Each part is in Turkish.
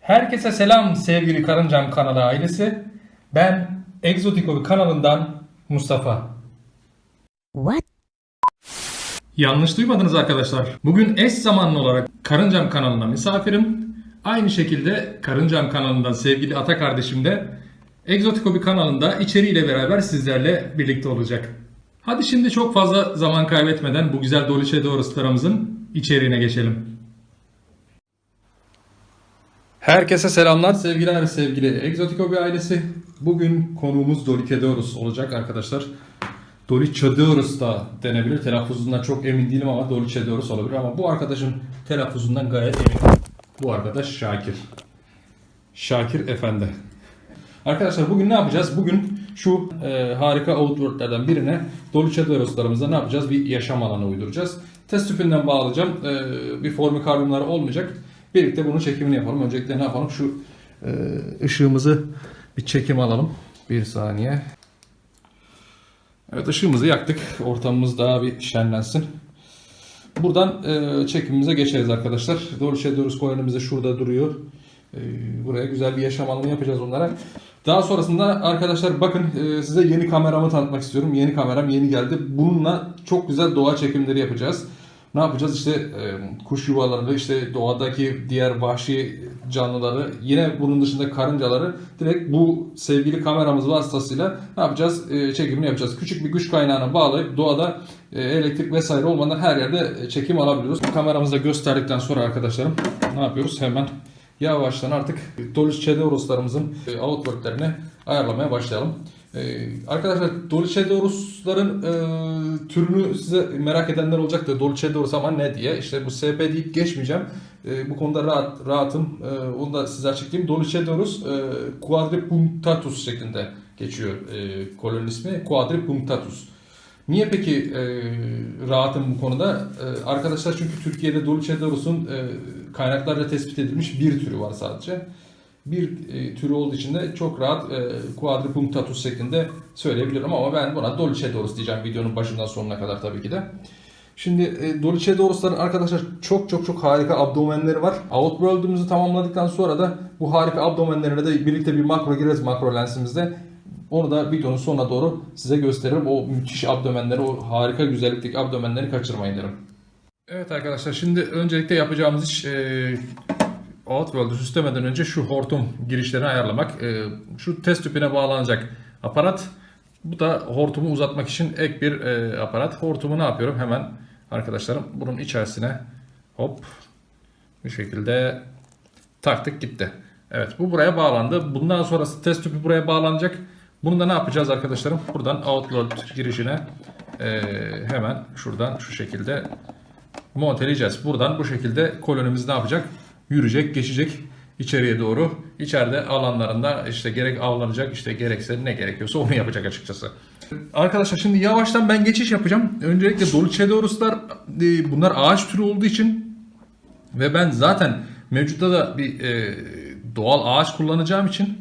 Herkese selam sevgili Karıncam kanalı ailesi. Ben Exotico kanalından Mustafa. What? Yanlış duymadınız arkadaşlar. Bugün eş zamanlı olarak Karıncam kanalına misafirim. Aynı şekilde Karıncam kanalından sevgili Ata kardeşim de Exotico kanalında içeriğiyle beraber sizlerle birlikte olacak. Hadi şimdi çok fazla zaman kaybetmeden bu güzel Dolce Doğruslarımızın içeriğine geçelim. Herkese selamlar sevgiler sevgili Exotico ailesi. Bugün konuğumuz Dolikedorus olacak arkadaşlar. Dolichedorus da denebilir. Telaffuzundan çok emin değilim ama Dolichedorus olabilir. Ama bu arkadaşın telaffuzundan gayet eminim. Bu arkadaş Şakir. Şakir Efendi. Arkadaşlar bugün ne yapacağız? Bugün şu e, harika outwardlerden birine Dolichedorus'larımızda ne yapacağız? Bir yaşam alanı uyduracağız. Test tüpünden bağlayacağım. E, bir formikaryumları olmayacak. Birlikte bunun çekimini yapalım. Öncelikle ne yapalım? Şu e, ışığımızı bir çekim alalım. Bir saniye. Evet ışığımızı yaktık. Ortamımız daha bir şenlensin. Buradan e, çekimimize geçeriz arkadaşlar. Dolce Dorus koyanımız da şurada duruyor. E, buraya güzel bir yaşam alanı yapacağız onlara. Daha sonrasında arkadaşlar bakın e, size yeni kameramı tanıtmak istiyorum. Yeni kameram yeni geldi. Bununla çok güzel doğa çekimleri yapacağız. Ne yapacağız? İşte e, kuş yuvalarını, işte doğadaki diğer vahşi canlıları, yine bunun dışında karıncaları direkt bu sevgili kameramız vasıtasıyla ne yapacağız? E, çekimini yapacağız. Küçük bir güç kaynağına bağlayıp doğada e, elektrik vesaire olmadan her yerde e, çekim alabiliyoruz. Kameramızda gösterdikten sonra arkadaşlarım ne yapıyoruz? Hemen yavaştan artık Dolichedorus'larımızın e, outwork'lerini ayarlamaya başlayalım. Ee, arkadaşlar Dolichedorus'ların e, türünü size merak edenler olacaktır. Dolichedorus ama ne diye. İşte bu SP deyip geçmeyeceğim. E, bu konuda rahat, rahatım. E, onu da size açıklayayım. Dolichedorus e, quadripunctatus şeklinde geçiyor e, koloninin ismi. Quadripunctatus. Niye peki e, rahatım bu konuda? E, arkadaşlar çünkü Türkiye'de Dolichedorus'un e, kaynaklarca tespit edilmiş bir türü var sadece. Bir e, türü olduğu için de çok rahat e, quadripunctatus şeklinde söyleyebilirim ama ben buna Dolichedorus diyeceğim videonun başından sonuna kadar tabii ki de. Şimdi e, Dolichedorus'ların arkadaşlar çok çok çok harika abdomenleri var. Outworld'ümüzü tamamladıktan sonra da bu harika abdomenlerine de birlikte bir makro gireriz makro lensimizde. Onu da videonun sonuna doğru size gösteririm. O müthiş abdomenleri, o harika güzellikteki abdomenleri kaçırmayın derim. Evet arkadaşlar şimdi öncelikle yapacağımız iş e, Outworld'u süslemeden önce şu hortum girişlerini ayarlamak. E, şu test tüpüne bağlanacak aparat. Bu da hortumu uzatmak için ek bir e, aparat. Hortumu ne yapıyorum? Hemen arkadaşlarım bunun içerisine hop bir şekilde taktık gitti. Evet bu buraya bağlandı. Bundan sonrası test tüpü buraya bağlanacak. Bunu da ne yapacağız arkadaşlarım? Buradan outload girişine e, hemen şuradan şu şekilde monteleyeceğiz. Buradan bu şekilde kolonimiz ne yapacak? Yürüyecek, geçecek içeriye doğru. İçeride alanlarında işte gerek avlanacak işte gerekse ne gerekiyorsa onu yapacak açıkçası. Arkadaşlar şimdi yavaştan ben geçiş yapacağım. Öncelikle Dolichedorus'lar e, bunlar ağaç türü olduğu için ve ben zaten mevcutta da bir e, doğal ağaç kullanacağım için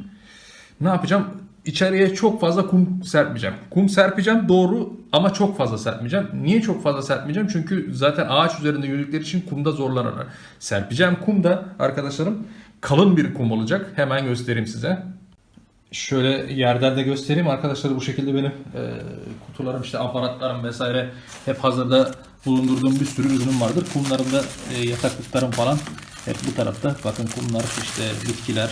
ne yapacağım? İçeriye çok fazla kum serpmeyeceğim. Kum serpeceğim doğru ama çok fazla serpmeyeceğim. Niye çok fazla serpmeyeceğim? Çünkü zaten ağaç üzerinde yürüdükleri için kumda zorlanırlar. Serpeceğim kum da arkadaşlarım kalın bir kum olacak. Hemen göstereyim size. Şöyle yerden de göstereyim arkadaşlar bu şekilde benim e, kutularım işte aparatlarım vesaire hep hazırda bulundurduğum bir sürü ürünüm vardır. Kumlarım da e, yataklıklarım falan hep bu tarafta. Bakın kumlar işte bitkiler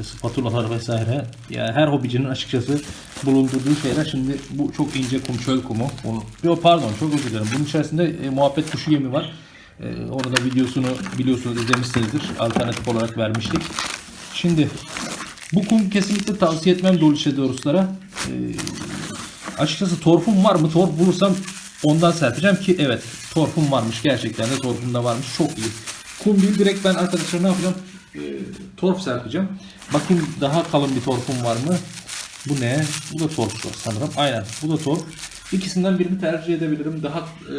işte spatulalar vesaire. Ya her hobicinin açıkçası bulundurduğu şeyler. Şimdi bu çok ince kum çöl kumu. Onu, Yo, pardon çok özür dilerim. Bunun içerisinde e, muhabbet kuşu yemi var. E, onu da videosunu biliyorsunuz izlemişsinizdir. Alternatif olarak vermiştik. Şimdi bu kum kesinlikle tavsiye etmem Dolce'dorus'lara. Ee, açıkçası torfum var mı? Torf bulursam ondan serpeceğim ki evet torfum varmış. Gerçekten de torfum da varmış. Çok iyi. Kum değil direkt ben arkadaşlar ne yapacağım? Ee, torf serpeceğim. Bakayım daha kalın bir torfum var mı? Bu ne? Bu da torf sanırım. Aynen. Bu da torf. İkisinden birini tercih edebilirim. Daha e,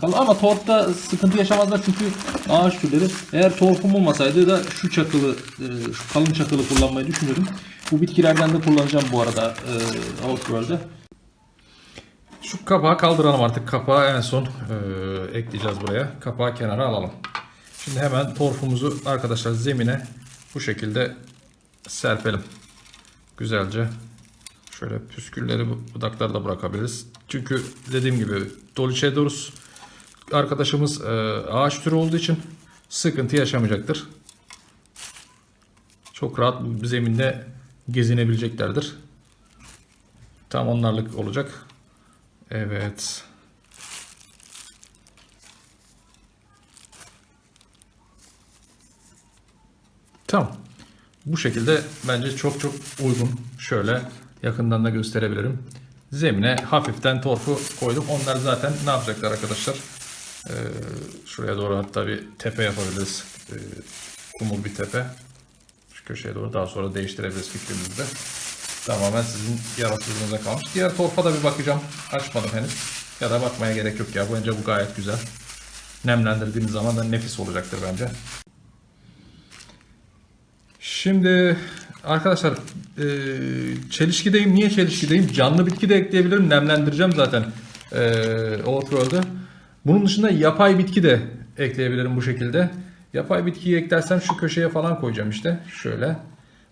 kalın ama torfta sıkıntı yaşamazlar çünkü ağaç türleri. Eğer torfum olmasaydı da şu çakılı, e, şu kalın çakılı kullanmayı düşünüyorum. Bu bitkilerden de kullanacağım bu arada e, Outworld'de. Şu kapağı kaldıralım artık. Kapağı en son e, ekleyeceğiz buraya. Kapağı kenara alalım. Şimdi hemen torfumuzu arkadaşlar zemine bu şekilde serpelim. Güzelce. Şöyle püskülleri bu- budakları da bırakabiliriz. Çünkü dediğim gibi Dolichedorus arkadaşımız e, ağaç türü olduğu için sıkıntı yaşamayacaktır. Çok rahat bu zeminde gezinebileceklerdir. Tam onlarlık olacak. Evet. Tamam. Bu şekilde bence çok çok uygun. Şöyle yakından da gösterebilirim. Zemine hafiften torfu koydum. Onlar zaten ne yapacaklar arkadaşlar? Ee, şuraya doğru hatta bir tepe yapabiliriz. Ee, kumul bir tepe. Şu köşeye doğru daha sonra değiştirebiliriz fikrimizde. Tamamen sizin yaratıcılığınıza kalmış. Diğer torfa da bir bakacağım. Açmadım henüz. Ya da bakmaya gerek yok ya. Bence bu gayet güzel. Nemlendirdiğiniz zaman da nefis olacaktır bence. Şimdi arkadaşlar e, çelişkideyim. Niye çelişkideyim? Canlı bitki de ekleyebilirim. Nemlendireceğim zaten e, Overworld'ı. Bunun dışında yapay bitki de ekleyebilirim bu şekilde. Yapay bitkiyi eklersem şu köşeye falan koyacağım işte. Şöyle.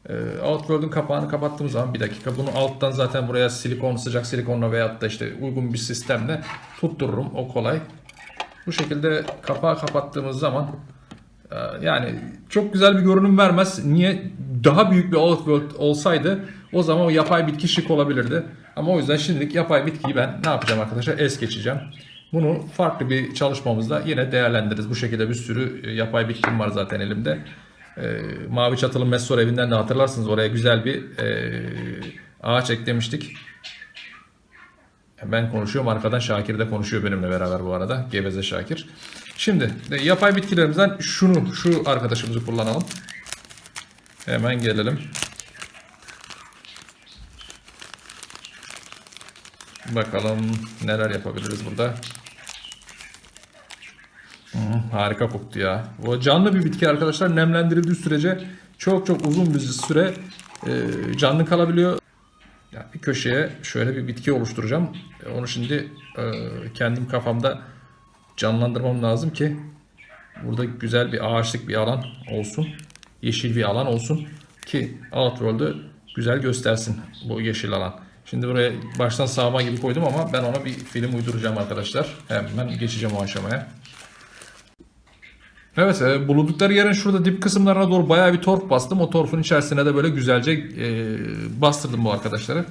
E, Outworld'un kapağını kapattığım zaman bir dakika. Bunu alttan zaten buraya silikon, sıcak silikonla veyahut da işte uygun bir sistemle tuttururum. O kolay. Bu şekilde kapağı kapattığımız zaman Yani çok güzel bir görünüm vermez. Niye? Daha büyük bir outworld olsaydı o zaman o yapay bitki şık olabilirdi. Ama o yüzden şimdilik yapay bitkiyi ben ne yapacağım arkadaşlar? Es geçeceğim. Bunu farklı bir çalışmamızda yine değerlendiririz. Bu şekilde bir sürü e, yapay bitkim var zaten elimde. Ee, Mavi Çatılı Messor evinden de hatırlarsınız oraya güzel bir e, ağaç eklemiştik. Ben konuşuyorum arkadan Şakir de konuşuyor benimle beraber bu arada. Geveze Şakir. Şimdi de yapay bitkilerimizden şunu şu arkadaşımızı kullanalım. Hemen gelelim. Bakalım neler yapabiliriz burada. Hmm, harika koktu ya. Bu canlı bir bitki arkadaşlar nemlendirildiği sürece çok çok uzun bir süre e, canlı kalabiliyor. Ya bir köşeye şöyle bir bitki oluşturacağım. E, Onu şimdi e, kendim kafamda canlandırmam lazım ki burada güzel bir ağaçlık bir alan olsun. Yeşil bir alan olsun ki Outworld'ı güzel göstersin bu yeşil alan. Şimdi buraya baştan sağma gibi koydum ama ben ona bir film uyduracağım arkadaşlar. Hemen geçeceğim o aşamaya. Evet, e, bulundukları yerin şurada dip kısımlarına doğru bayağı bir torf bastım. O torfun içerisine de böyle güzelce e, bastırdım bu arkadaşları.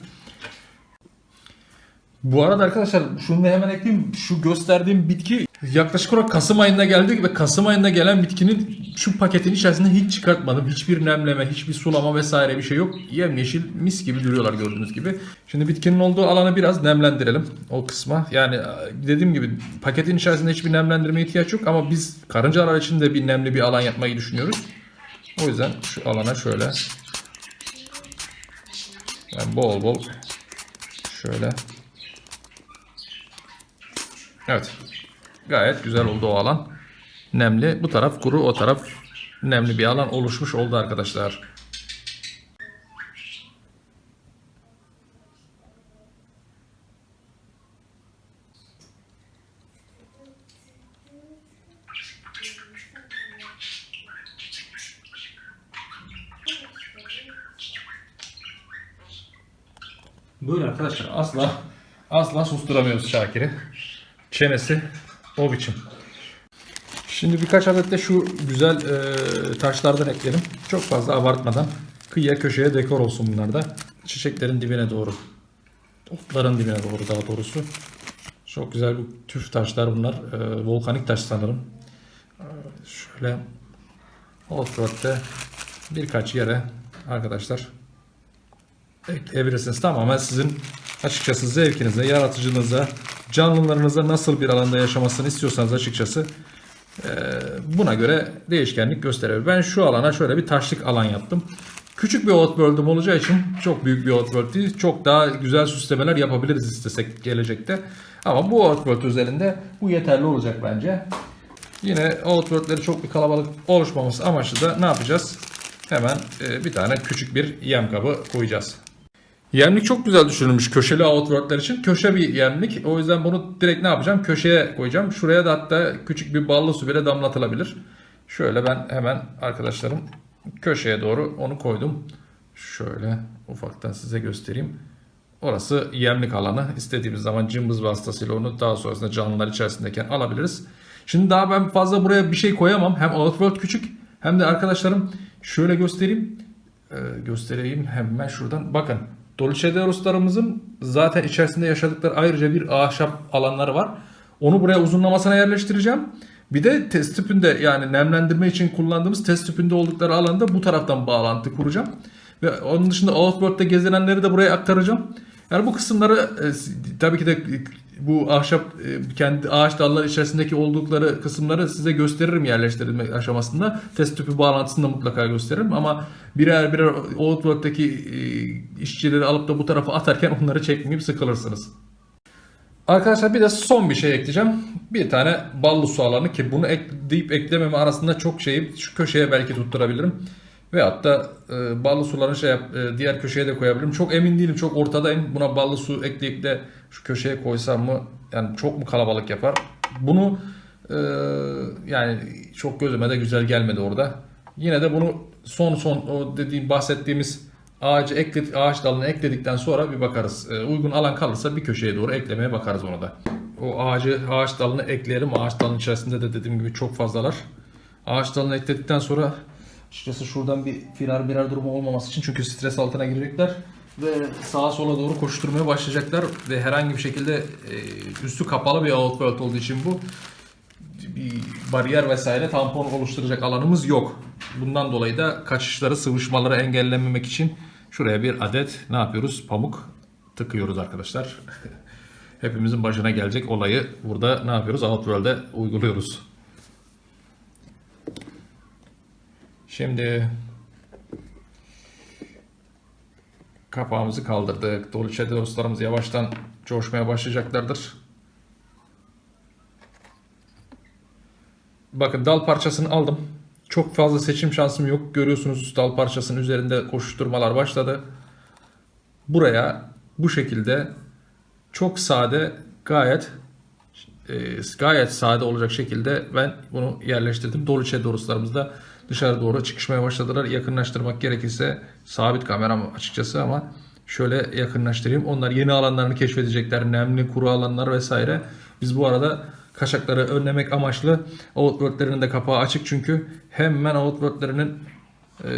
Bu arada arkadaşlar şunu da hemen ekleyeyim. Şu gösterdiğim bitki yaklaşık olarak Kasım ayında geldi ve Kasım ayında gelen bitkinin şu paketin içerisinde hiç çıkartmadım. Hiçbir nemleme, hiçbir sulama vesaire bir şey yok. Yemyeşil mis gibi duruyorlar gördüğünüz gibi. Şimdi bitkinin olduğu alanı biraz nemlendirelim o kısma. Yani dediğim gibi paketin içerisinde hiçbir nemlendirme ihtiyaç yok ama biz karıncalar için de bir nemli bir alan yapmayı düşünüyoruz. O yüzden şu alana şöyle yani bol bol şöyle Evet. Gayet güzel oldu o alan. Nemli. Bu taraf kuru, o taraf nemli bir alan oluşmuş oldu arkadaşlar. Böyle arkadaşlar asla asla susturamıyoruz Şakir'i. Çenesi o biçim. Şimdi birkaç adet de şu güzel e, taşlardan ekleyelim. Çok fazla abartmadan. Kıyıya köşeye dekor olsun bunlar da. Çiçeklerin dibine doğru. Otların dibine doğru daha doğrusu. Çok güzel bu tüf taşlar bunlar. E, volkanik taş sanırım. E, şöyle Offroad'de birkaç yere arkadaşlar ekleyebilirsiniz. Tamamen sizin açıkçası zevkinize, yaratıcılığınıza, canlılarınıza nasıl bir alanda yaşamasını istiyorsanız açıkçası e, buna göre değişkenlik gösterir. Ben şu alana şöyle bir taşlık alan yaptım. Küçük bir outworld'um olacağı için çok büyük bir outworld değil. Çok daha güzel süslemeler yapabiliriz istesek gelecekte. Ama bu outworld üzerinde bu yeterli olacak bence. Yine outworld'leri çok bir kalabalık oluşmaması amaçlı da ne yapacağız? Hemen e, bir tane küçük bir yem kabı koyacağız. Yemlik çok güzel düşünülmüş köşeli outworld'ler için. Köşe bir yemlik. O yüzden bunu direkt ne yapacağım? Köşeye koyacağım. Şuraya da hatta küçük bir ballı su bile damlatılabilir. Şöyle ben hemen arkadaşlarım köşeye doğru onu koydum. Şöyle ufaktan size göstereyim. Orası yemlik alanı. İstediğimiz zaman cımbız vasıtasıyla onu daha sonrasında canlılar içerisindeyken alabiliriz. Şimdi daha ben fazla buraya bir şey koyamam. Hem Outworld küçük hem de arkadaşlarım şöyle göstereyim. Ee, göstereyim hemen şuradan. Bakın Ruslarımızın zaten içerisinde yaşadıkları ayrıca bir ahşap alanları var. Onu buraya uzunlamasına yerleştireceğim. Bir de test tüpünde yani nemlendirme için kullandığımız test tüpünde oldukları alanda bu taraftan bağlantı kuracağım. Ve onun dışında Outworld'de gezinenleri de buraya aktaracağım. Yani bu kısımları e, tabii ki de bu ahşap e, kendi ağaç dalları içerisindeki oldukları kısımları size gösteririm yerleştirilme aşamasında. Test tüpü bağlantısını da mutlaka gösteririm ama birer birer Outworld'deki e, işçileri alıp da bu tarafa atarken onları çekmeyip sıkılırsınız. Arkadaşlar bir de son bir şey ekleyeceğim. Bir tane ballı su alanı ki bunu ekleyip eklememe arasında çok şeyi şu köşeye belki tutturabilirim. Ve hatta e, ballı suların şey yap, e, diğer köşeye de koyabilirim. Çok emin değilim. Çok ortadayım. Buna ballı su ekleyip de şu köşeye koysam mı yani çok mu kalabalık yapar? Bunu e, yani çok gözüme de güzel gelmedi orada. Yine de bunu son son o dediğim bahsettiğimiz ağacı ekledik, ağaç dalını ekledikten sonra bir bakarız. E, uygun alan kalırsa bir köşeye doğru eklemeye bakarız onu da. O ağacı ağaç dalını ekleyelim. Ağaç dalının içerisinde de dediğim gibi çok fazlalar. Ağaç dalını ekledikten sonra açıkçası şuradan bir firar birer durumu olmaması için çünkü stres altına girecekler ve sağa sola doğru koşturmaya başlayacaklar ve herhangi bir şekilde e, üstü kapalı bir outworld olduğu için bu bir bariyer vesaire tampon oluşturacak alanımız yok. Bundan dolayı da kaçışları, sıvışmaları engellememek için şuraya bir adet ne yapıyoruz? Pamuk tıkıyoruz arkadaşlar. Hepimizin başına gelecek olayı burada ne yapıyoruz? Outworld'e uyguluyoruz. Şimdi kapağımızı kaldırdık. Dolce dostlarımız yavaştan coşmaya başlayacaklardır. Bakın dal parçasını aldım. Çok fazla seçim şansım yok. Görüyorsunuz dal parçasının üzerinde koşuşturmalar başladı. Buraya bu şekilde çok sade gayet e, gayet sade olacak şekilde ben bunu yerleştirdim. Dolce Doruslarımız da dışarı doğru çıkışmaya başladılar. Yakınlaştırmak gerekirse sabit kameram açıkçası ama şöyle yakınlaştırayım. Onlar yeni alanlarını keşfedecekler. Nemli, kuru alanlar vesaire. Biz bu arada kaçakları önlemek amaçlı outworldlerinin de kapağı açık çünkü hemen outworldlerinin e,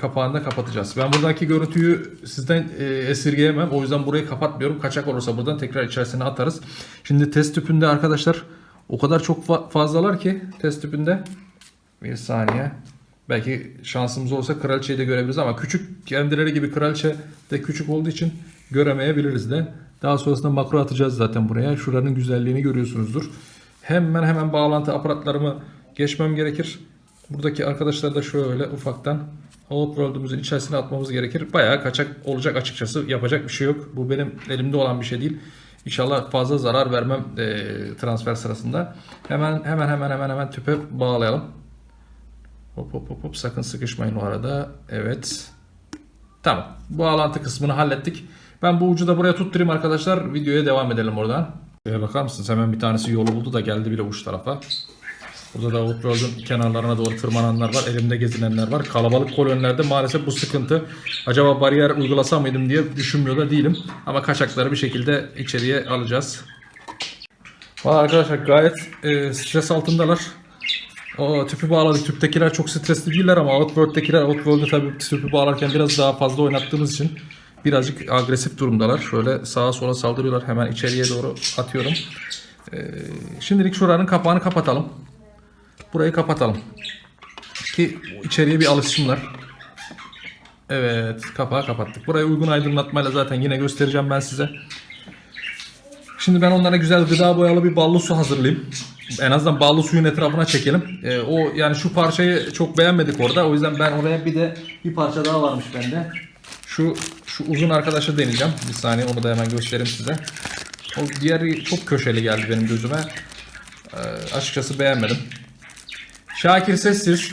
kapağını da kapatacağız. Ben buradaki görüntüyü sizden e, esirgeyemem. O yüzden burayı kapatmıyorum. Kaçak olursa buradan tekrar içerisine atarız. Şimdi test tüpünde arkadaşlar o kadar çok fa- fazlalar ki test tüpünde. Bir saniye. Belki şansımız olursa kraliçeyi de görebiliriz ama küçük kendileri gibi kraliçe de küçük olduğu için göremeyebiliriz de. Daha sonrasında makro atacağız zaten buraya. Şuranın güzelliğini görüyorsunuzdur. Hemen hemen bağlantı aparatlarımı geçmem gerekir. Buradaki arkadaşlar da şöyle ufaktan Outworld'umuzun içerisine atmamız gerekir. Bayağı kaçak olacak açıkçası. Yapacak bir şey yok. Bu benim elimde olan bir şey değil. İnşallah fazla zarar vermem e, transfer sırasında. Hemen hemen hemen hemen hemen tüpe bağlayalım. Hop hop hop hop sakın sıkışmayın o arada. Evet. Tamam. Bağlantı kısmını hallettik. Ben bu ucu da buraya tutturayım arkadaşlar. Videoya devam edelim oradan. Şuraya bakar mısınız? Hemen bir tanesi yolu buldu da geldi bile uç tarafa. Burada da Outworld'un kenarlarına doğru tırmananlar var. Elimde gezinenler var. Kalabalık kolonilerde maalesef bu sıkıntı. Acaba bariyer uygulasam mıydım diye düşünmüyor da değilim. Ama kaçakları bir şekilde içeriye alacağız. Valla arkadaşlar gayet e, stres altındalar. O tüpü bağladık. Tüptekiler çok stresli değiller ama Outworld'dekiler Outworld'da tabii tüpü bağlarken biraz daha fazla oynattığımız için birazcık agresif durumdalar. Şöyle sağa sola saldırıyorlar. Hemen içeriye doğru atıyorum. Ee, şimdilik şuranın kapağını kapatalım. Burayı kapatalım. Ki içeriye bir alışsınlar. Evet kapağı kapattık. Burayı uygun aydınlatmayla zaten yine göstereceğim ben size. Şimdi ben onlara güzel gıda boyalı bir ballı su hazırlayayım. En azından ballı suyun etrafına çekelim. Ee, o yani şu parçayı çok beğenmedik orada. O yüzden ben oraya bir de bir parça daha varmış bende. Şu şu uzun arkadaşı deneyeceğim. Bir saniye onu da hemen göstereyim size. O diğeri çok köşeli geldi benim gözüme. Ee, açıkçası beğenmedim. Şakir sessiz.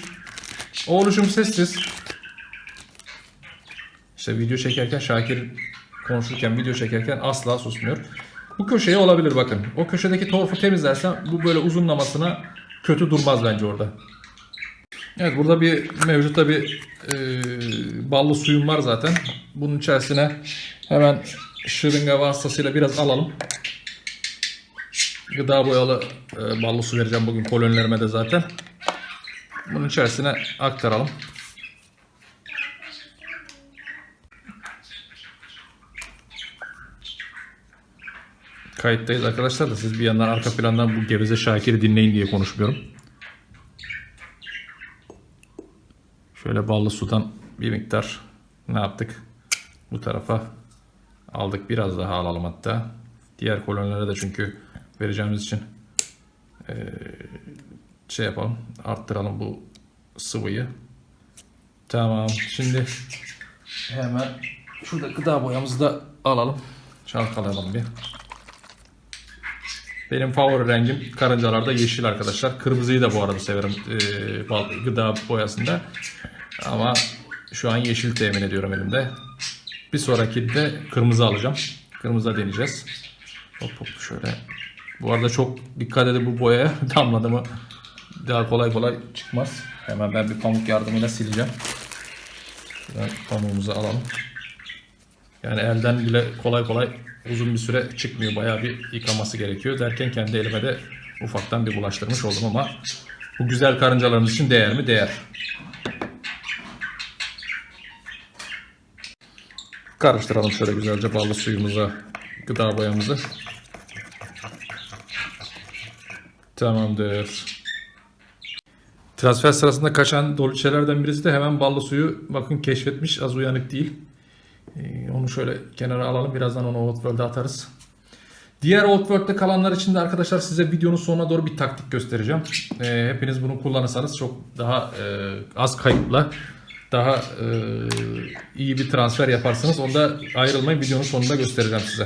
Oğluşum sessiz. İşte video çekerken Şakir konuşurken, video çekerken asla susmuyor. Bu köşeye olabilir bakın. O köşedeki torfu temizlersem bu böyle uzunlamasına kötü durmaz bence orada. Evet burada bir mevcutta bir e, ballı suyum var zaten. Bunun içerisine hemen şırınga vasıtasıyla biraz alalım. Gıda boyalı e, ballı su vereceğim bugün kolonilerime de zaten. Bunun içerisine aktaralım. Kayıttayız arkadaşlar da siz bir yandan arka plandan bu geveze Şakir'i dinleyin diye konuşmuyorum. Şöyle ballı sudan bir miktar ne yaptık? Bu tarafa aldık. Biraz daha alalım hatta. Diğer kolonilere de çünkü vereceğimiz için eee, şey yapalım. Arttıralım bu sıvıyı. Tamam. Şimdi hemen şurada gıda boyamızı da alalım. Çalkalayalım bir. Benim favori rengim karıncalarda yeşil arkadaşlar. Kırmızıyı da bu arada severim bal- gıda boyasında. Ama şu an yeşil temin ediyorum elimde. Bir sonraki de kırmızı alacağım. Kırmızı deneyeceğiz. Hop hop şöyle. Bu arada çok dikkat edin bu boyaya damladı mı daha kolay kolay çıkmaz. Hemen ben bir pamuk yardımıyla sileceğim. Şuradan pamuğumuzu alalım. Yani elden bile kolay kolay uzun bir süre çıkmıyor. Bayağı bir yıkaması gerekiyor. Derken kendi elime de ufaktan bir bulaştırmış oldum ama bu güzel karıncalarımız için değer mi? Değer. Karıştıralım şöyle güzelce ballı suyumuza, gıda boyamızı. Tamamdır. Transfer sırasında kaçan dolçelerden birisi de hemen ballı suyu bakın keşfetmiş. Az uyanık değil. Ee, onu şöyle kenara alalım. Birazdan onu Outworld'e atarız. Diğer Outworld'de kalanlar için de arkadaşlar size videonun sonuna doğru bir taktik göstereceğim. Ee, hepiniz bunu kullanırsanız çok daha e, az kayıpla daha e, iyi bir transfer yaparsınız. Onda ayrılmayın. Videonun sonunda göstereceğim size.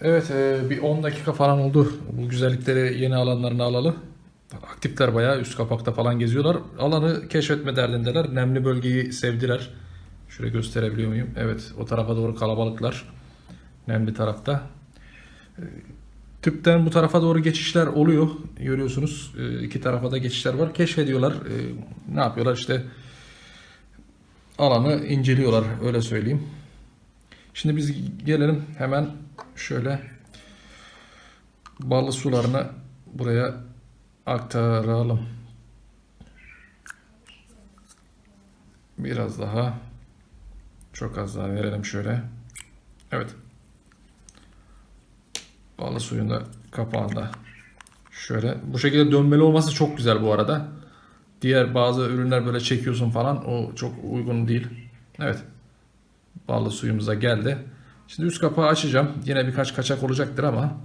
Evet e, bir 10 dakika falan oldu. Bu güzellikleri yeni alanlarını alalı. Aktifler bayağı üst kapakta falan geziyorlar. Alanı keşfetme derdindeler. Nemli bölgeyi sevdiler. Şöyle gösterebiliyor muyum? Evet o tarafa doğru kalabalıklar. Nemli tarafta. E, Tüpten bu tarafa doğru geçişler oluyor. Görüyorsunuz e, iki tarafa da geçişler var. Keşfediyorlar. E, Ne yapıyorlar işte alanı inceliyorlar öyle söyleyeyim. Şimdi biz gelelim hemen şöyle ballı sularını buraya aktaralım. Biraz daha çok az daha verelim şöyle. Evet. Ballı suyun da kapağında şöyle. Bu şekilde dönmeli olması çok güzel bu arada. Diğer bazı ürünler böyle çekiyorsun falan o çok uygun değil. Evet. Ballı suyumuza geldi. Şimdi üst kapağı açacağım. Yine birkaç kaçak olacaktır ama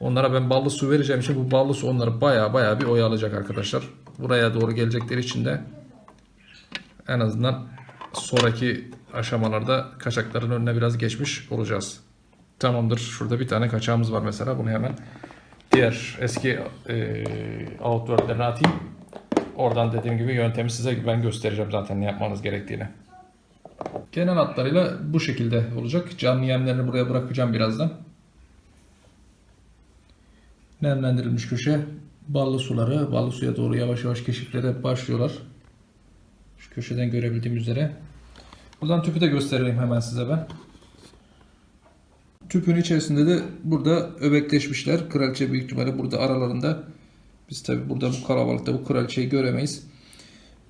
onlara ben ballı su vereceğim için bu ballı su onları baya baya bir oyalayacak arkadaşlar. Buraya doğru gelecekleri için de en azından sonraki aşamalarda kaçakların önüne biraz geçmiş olacağız. Tamamdır. Şurada bir tane kaçağımız var mesela. Bunu hemen diğer eski e, outward'lerine atayım. Oradan dediğim gibi yöntemi size ben göstereceğim zaten ne yapmanız gerektiğini. Genel hatlarıyla bu şekilde olacak. Canlı yemlerini buraya bırakacağım birazdan. Nemlendirilmiş köşe. Ballı suları, ballı suya doğru yavaş yavaş keşiflere başlıyorlar. Şu köşeden görebildiğim üzere. Buradan tüpü de göstereyim hemen size ben. Tüpün içerisinde de burada öbekleşmişler. Kraliçe büyük ihtimalle burada aralarında. Biz tabi burada bu kalabalıkta bu kraliçeyi göremeyiz.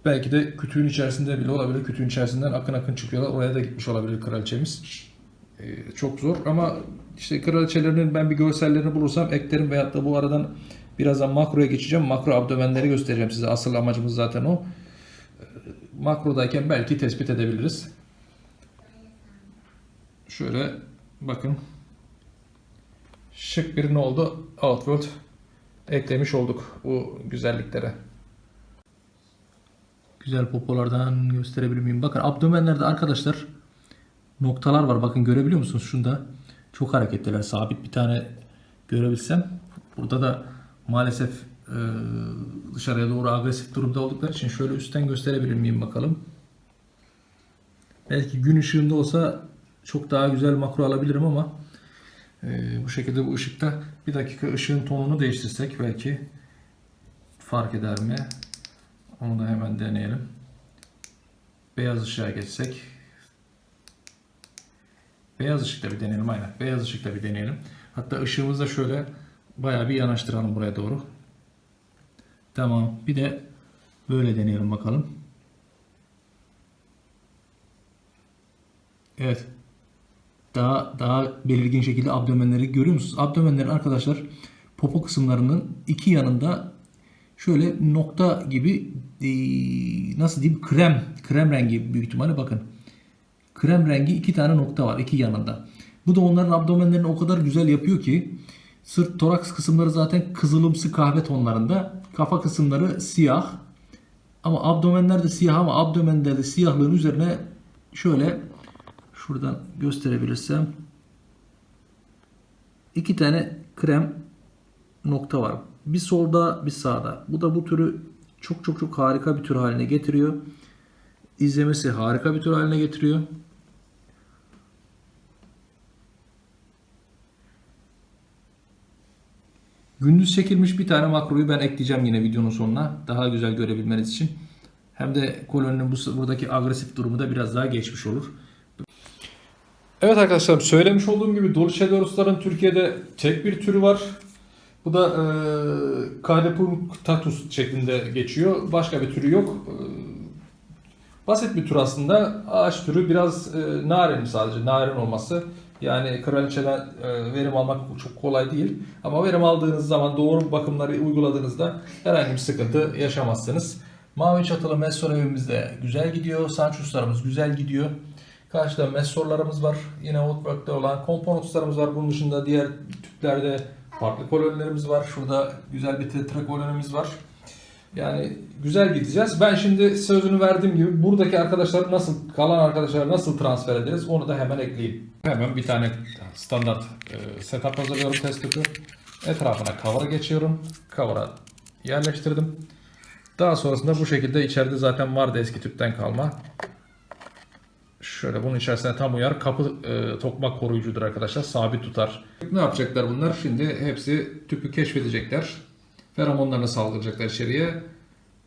Belki de kütüğün içerisinde bile olabilir. Kütüğün içerisinden akın akın çıkıyorlar. Oraya da gitmiş olabilir kraliçemiz. Ee, çok zor ama işte kraliçelerinin ben bir görsellerini bulursam eklerim veyahut da bu aradan birazdan makroya geçeceğim. Makro abdomenleri göstereceğim size. Asıl amacımız zaten o. Makrodayken belki tespit edebiliriz. Şöyle bakın. Şık bir ne oldu? Outworld eklemiş olduk bu güzelliklere. Güzel popolardan gösterebilir miyim? Bakın abdomenlerde arkadaşlar noktalar var. Bakın görebiliyor musunuz? Şunda çok hareketliler. Sabit bir tane görebilsem. Burada da maalesef dışarıya doğru agresif durumda oldukları için şöyle üstten gösterebilir miyim bakalım. Belki gün ışığında olsa çok daha güzel makro alabilirim ama e, bu şekilde bu ışıkta bir dakika ışığın tonunu değiştirsek belki fark eder mi? Onu da hemen deneyelim. Beyaz ışığa geçsek. Beyaz ışıkta bir deneyelim aynen. Beyaz ışıkta bir deneyelim. Hatta ışığımızı da şöyle bayağı bir yanaştıralım buraya doğru. Tamam. Bir de böyle deneyelim bakalım. Evet. Daha daha belirgin şekilde abdomenleri görüyor musunuz? Abdomenlerin arkadaşlar popo kısımlarının iki yanında şöyle nokta gibi eee, nasıl diyeyim krem krem rengi büyük ihtimalle bakın. Krem rengi iki tane nokta var iki yanında. Bu da onların abdomenlerini o kadar güzel yapıyor ki sırt toraks kısımları zaten kızılımsı kahve tonlarında. Kafa kısımları siyah. Ama abdomenler de siyah ama abdomenlerde siyahlığın üzerine şöyle şuradan gösterebilirsem iki tane krem nokta var. Bir solda bir sağda. Bu da bu türü çok çok çok harika bir tür haline getiriyor. İzlemesi harika bir tür haline getiriyor. Gündüz çekilmiş bir tane makroyu ben ekleyeceğim yine videonun sonuna. Daha güzel görebilmeniz için. Hem de koloninin bu, buradaki agresif durumu da biraz daha geçmiş olur. Evet arkadaşlar söylemiş olduğum gibi Dolce Dorus'ların Türkiye'de tek bir türü var. Bu da e, Calepum şeklinde geçiyor. Başka bir türü yok. E, basit bir tür aslında. Ağaç türü biraz e, narin sadece. Narin olması. Yani kraliçeden e, verim almak çok kolay değil. Ama verim aldığınız zaman doğru bakımları uyguladığınızda herhangi bir sıkıntı yaşamazsınız. Mavi çatılı Messor evimiz de güzel gidiyor. Sanchus'larımız güzel gidiyor. Karşıda Messor'larımız var. Yine Outwork'te olan Components'larımız var. Bunun dışında diğer tüplerde farklı kolonilerimiz var. Şurada güzel bir tetra kolonimiz var. Yani güzel gideceğiz. Ben şimdi sözünü verdiğim gibi buradaki arkadaşları nasıl, kalan arkadaşları nasıl transfer ederiz onu da hemen ekleyeyim. Hemen bir tane standart e, setup hazırlıyorum test tüpü. Etrafına cover'a geçiyorum. Cover'a yerleştirdim. Daha sonrasında bu şekilde içeride zaten vardı eski tüpten kalma. Şöyle bunun içerisine tam uyar. Kapı e, tokmak koruyucudur arkadaşlar. Sabit tutar. Ne yapacaklar bunlar? Şimdi hepsi tüpü keşfedecekler. Feromonlarını saldıracaklar içeriye.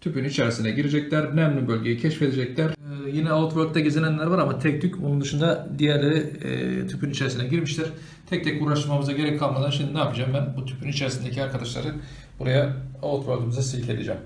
Tüpün içerisine girecekler. Nemli bölgeyi keşfedecekler. Ee, yine Outwork'ta gezinenler var ama tek tük. Onun dışında diğerleri e, tüpün içerisine girmişler. Tek tek uğraşmamıza gerek kalmadan şimdi ne yapacağım ben? Bu tüpün içerisindeki arkadaşları buraya Outwork'ımıza silkeleyeceğim.